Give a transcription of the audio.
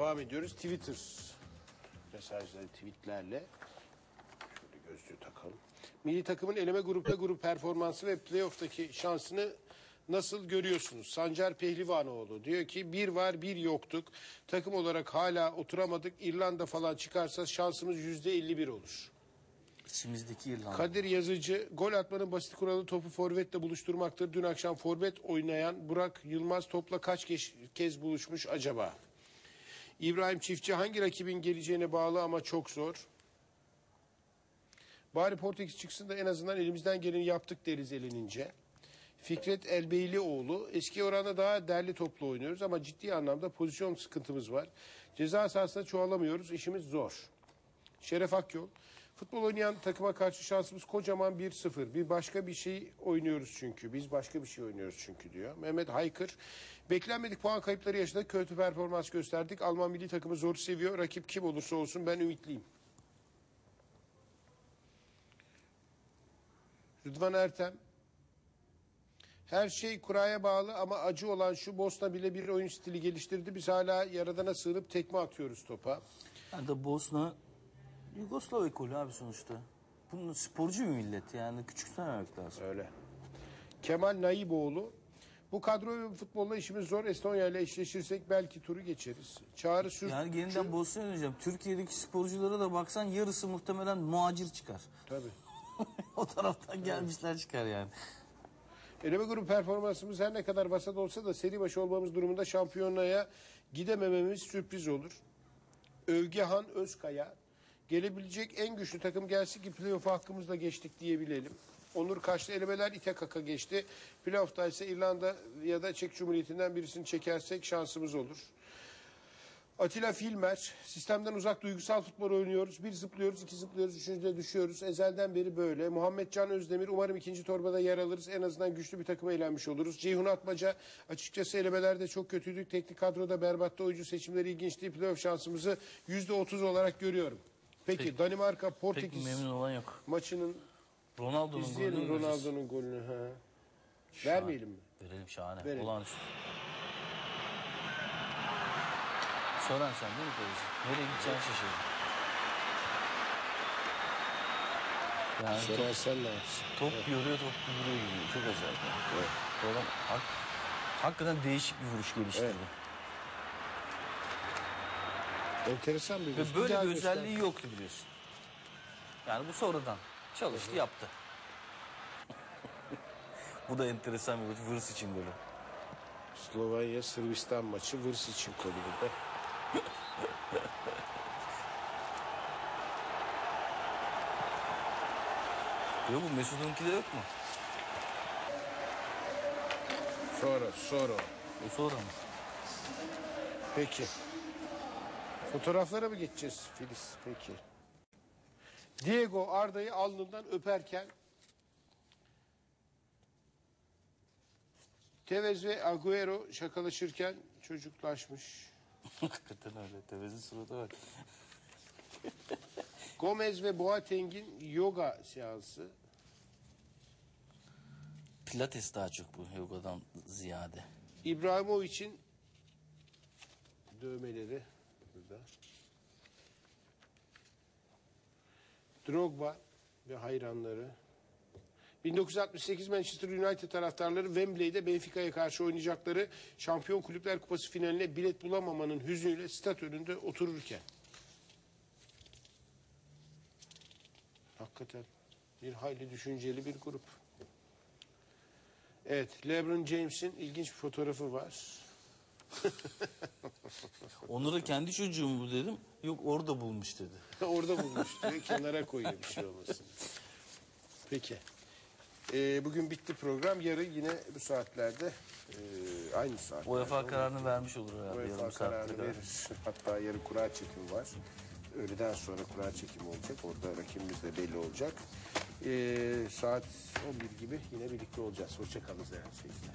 devam ediyoruz. Twitter mesajları, tweetlerle. Şöyle gözlüğü takalım. Milli takımın eleme grupta grup performansı ve playoff'taki şansını nasıl görüyorsunuz? Sancar Pehlivanoğlu diyor ki bir var bir yoktuk. Takım olarak hala oturamadık. İrlanda falan çıkarsa şansımız yüzde 51 olur. İçimizdeki İrlanda. Kadir Yazıcı gol atmanın basit kuralı topu forvetle buluşturmaktır. Dün akşam forvet oynayan Burak Yılmaz topla kaç keş- kez buluşmuş acaba? İbrahim Çiftçi hangi rakibin geleceğine bağlı ama çok zor. Bari Portekiz çıksın da en azından elimizden geleni yaptık deriz elinince. Fikret Elbeylioğlu eski oranda daha derli toplu oynuyoruz ama ciddi anlamda pozisyon sıkıntımız var. Ceza sahasında çoğalamıyoruz işimiz zor. Şeref Akyol. Futbol oynayan takıma karşı şansımız kocaman 1-0. Bir başka bir şey oynuyoruz çünkü. Biz başka bir şey oynuyoruz çünkü diyor. Mehmet Haykır. Beklenmedik puan kayıpları yaşadık. Kötü performans gösterdik. Alman milli takımı zor seviyor. Rakip kim olursa olsun ben ümitliyim. Rıdvan Ertem. Her şey kuraya bağlı ama acı olan şu Bosna bile bir oyun stili geliştirdi. Biz hala yaradana sığınıp tekme atıyoruz topa. Yani Bosna Yugoslav ekolü abi sonuçta. Bunun sporcu bir millet yani küçüksememek lazım. Öyle. Kemal Naiboğlu. Bu kadro ve futbolla işimiz zor. Estonya ile eşleşirsek belki turu geçeriz. Çağrı Sür... Yani yeniden Bosna'ya döneceğim. Türkiye'deki sporculara da baksan yarısı muhtemelen muhacir çıkar. Tabii. o taraftan gelmişler çıkar yani. Eleme grubu performansımız her ne kadar vasat olsa da seri başı olmamız durumunda şampiyonaya gidemememiz sürpriz olur. Övgehan Özkaya. Gelebilecek en güçlü takım gelsin ki playoff hakkımızla geçtik diyebilelim. Onur Kaşlı elemeler ite kaka geçti. Playoff'ta ise İrlanda ya da Çek Cumhuriyeti'nden birisini çekersek şansımız olur. Atilla Filmer, sistemden uzak duygusal futbol oynuyoruz. Bir zıplıyoruz, iki zıplıyoruz, üçüncüde düşüyoruz. Ezelden beri böyle. Muhammed Can Özdemir, umarım ikinci torbada yer alırız. En azından güçlü bir takıma eğlenmiş oluruz. Ceyhun Atmaca, açıkçası elemelerde çok kötüydük. Teknik kadroda berbattı oyuncu seçimleri ilginçti. Playoff şansımızı yüzde otuz olarak görüyorum. Peki, Peki. Danimarka, Pek Portekiz memnun olan yok. maçının Ronaldo'nun izleyelim golünü. Ronaldo'nun golünü. Ha. Vermeyelim mi? Verelim şahane. Verelim. Olağanüstü. Soran sen değil mi Teyze? Nereye gideceğini şaşırdım. Yani top, Sorarsan ne yapsın? top yoruyor, top vuruyor gibi. Çok acayip. Hak, hakikaten değişik bir vuruş geliştirdi. Enteresan bir Ve vuruş. böyle daha bir özelliği yoktu biliyorsun. Yani bu sonradan çalıştı yaptı. bu da enteresan bir vuruş. Vırs için golü. Slovenya Sırbistan maçı Vırs için burada. Yok bu Mesut'unki de yok mu? Sonra sonra. O sonra mı? Peki. Fotoğraflara mı geçeceğiz Filiz? Peki. Diego Arda'yı alnından öperken Tevez ve Agüero şakalaşırken çocuklaşmış. Hakikaten öyle. Tevezin suratı bak. Gomez ve Boateng'in yoga seansı. Pilates daha çok bu yogadan ziyade. İbrahimovic'in dövmeleri burada. Drogba ve hayranları. 1968 Manchester United taraftarları Wembley'de Benfica'ya karşı oynayacakları Şampiyon Kulüpler Kupası finaline bilet bulamamanın hüznüyle stat önünde otururken. Hakikaten bir hayli düşünceli bir grup. Evet, LeBron James'in ilginç bir fotoğrafı var. Onur'a kendi çocuğum bu dedim. Yok orada bulmuş dedi. Orada bulmuş diyor, kenara koyuyor bir şey olmasın. Peki. Ee, bugün bitti program. Yarın yine bu saatlerde, e, aynı saatlerde. UEFA kararını vermiş olur herhalde UEFA yarım saatte kararını kadar. verir. Hatta yarın kura çekimi var. Öğleden sonra kura çekimi olacak. Orada rakibimiz de belli olacak. Ee, saat 11 gibi yine birlikte olacağız. Hoşçakalın değerli seyirciler.